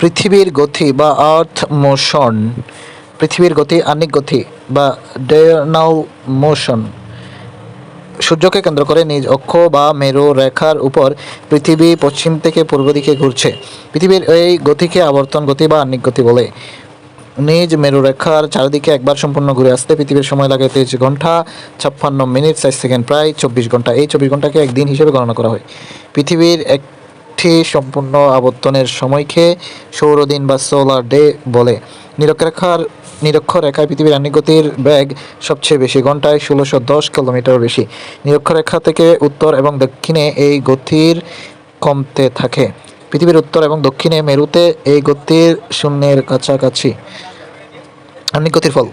পৃথিবীর গতি বা আর্থ মোশন, পৃথিবীর গতি আনিক গতি বা ডেনাউ মোশন। সূর্যকে কেন্দ্র করে নিজ অক্ষ বা মেরু রেখার উপর পৃথিবী পশ্চিম থেকে পূর্ব দিকে ঘুরছে। পৃথিবীর এই গতিকে আবর্তন গতি বা আহ্নিক গতি বলে। নিজ মেরু রেখার চারিদিকে একবার সম্পূর্ণ ঘুরে আসতে পৃথিবীর সময় লাগে তেইশ ঘণ্টা, ছাপ্পান্ন মিনিট ষাট সেকেন্ড, প্রায় চব্বিশ ঘণ্টা। এই চব্বিশ ঘন্টাকে একদিন হিসেবে গণনা করা হয়। পৃথিবীর একটি সম্পূর্ণ আবর্তনের সময়কে সৌরদিন বা সোলার ডে বলে। নিরক্ষরেখার নিরক্ষরেখায় পৃথিবীর আহ্নিক গতির বেগ সবচেয়ে বেশি, ঘন্টায় ষোলোশো দশ কিলোমিটার বেশি। নিরক্ষরেখা থেকে উত্তর এবং দক্ষিণে এই গতির কমতে থাকে। পৃথিবীর উত্তর এবং দক্ষিণে মেরুতে এই গতির শূন্যের কাছাকাছি। আহ্নিক গতির ফল।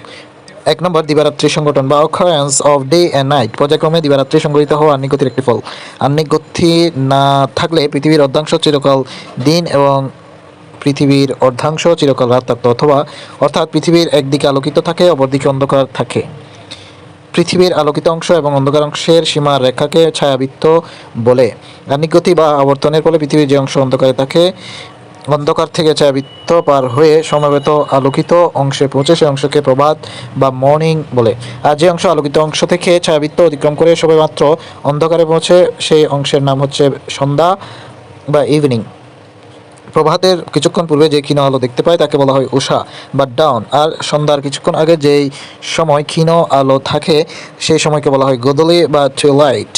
এক নম্বর, দিবারাত্রি সংগঠন বা occurrence of day and night পর্যায়ক্রমে দিবারাত্রি সংগঠিত হওয়া আহ্নিক গতির একটি ফল। আহ্নিক গতি না থাকলে পৃথিবীর অর্ধাংশ চিরকাল দিন এবং পৃথিবীর অর্ধাংশ চিরকাল রাত থাকত অথবা অর্থাৎ পৃথিবীর একদিকে আলোকিত থাকে, অপরদিকে অন্ধকার থাকে। পৃথিবীর আলোকিত অংশ এবং অন্ধকার অংশের সীমার রেখাকে ছায়াবৃত্ত বলে। আহ্নিক গতি বা আবর্তনের ফলে পৃথিবীর যে অংশ অন্ধকারে থাকে অন্ধকার থেকে ছায়াবৃত্ত পার হয়ে সমবেত আলোকিত অংশে পৌঁছে সেই অংশকে প্রভাত বা মর্নিং বলে। আর যে অংশ আলোকিত অংশ থেকে ছায়াবৃত্ত অতিক্রম করে সবেমাত্র অন্ধকারে পৌঁছে সেই অংশের নাম হচ্ছে সন্ধ্যা বা ইভিনিং প্রভাতের কিছুক্ষণ পূর্বে যে ক্ষীণ আলো দেখতে পায় তাকে বলা হয় উষা বা ডাউন আর সন্ধ্যার কিছুক্ষণ আগে যেই সময় ক্ষীণ আলো থাকে, সেই সময়কে বলা হয় গোদলি বা টুলাইট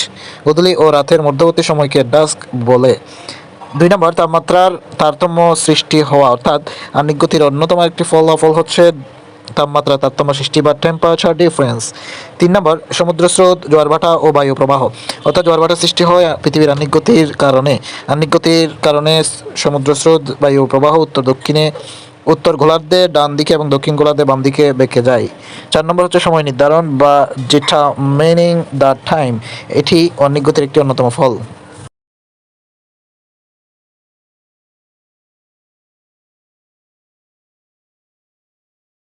গোদলি ও রাতের মধ্যবর্তী সময়কে ডাস্ক বলে। দুই নম্বর, তাপমাত্রার তারতম্য সৃষ্টি হওয়া, অর্থাৎ আহ্নিক গতির অন্যতম একটি ফলাফল হচ্ছে তাপমাত্রা তারতম্য সৃষ্টি বা টেম্পারেচার ডিফারেন্স তিন নম্বর সমুদ্র স্রোত জোয়ারভাটা ও বায়ু প্রবাহ অর্থাৎ জোয়ারভাটা সৃষ্টি হয় পৃথিবীর আহ্নিক গতির কারণে আহ্নিক গতির কারণে সমুদ্র স্রোত বায়ু প্রবাহ উত্তর দক্ষিণে, উত্তর গোলার্ধে, ডান দিকে এবং দক্ষিণ গোলার্ধে বাম দিকে বেঁকে যায়। চার নম্বর হচ্ছে সময় নির্ধারণ বা যেটা মেনিং দ্য টাইম এটি অনেক গতির একটি অন্যতম ফল।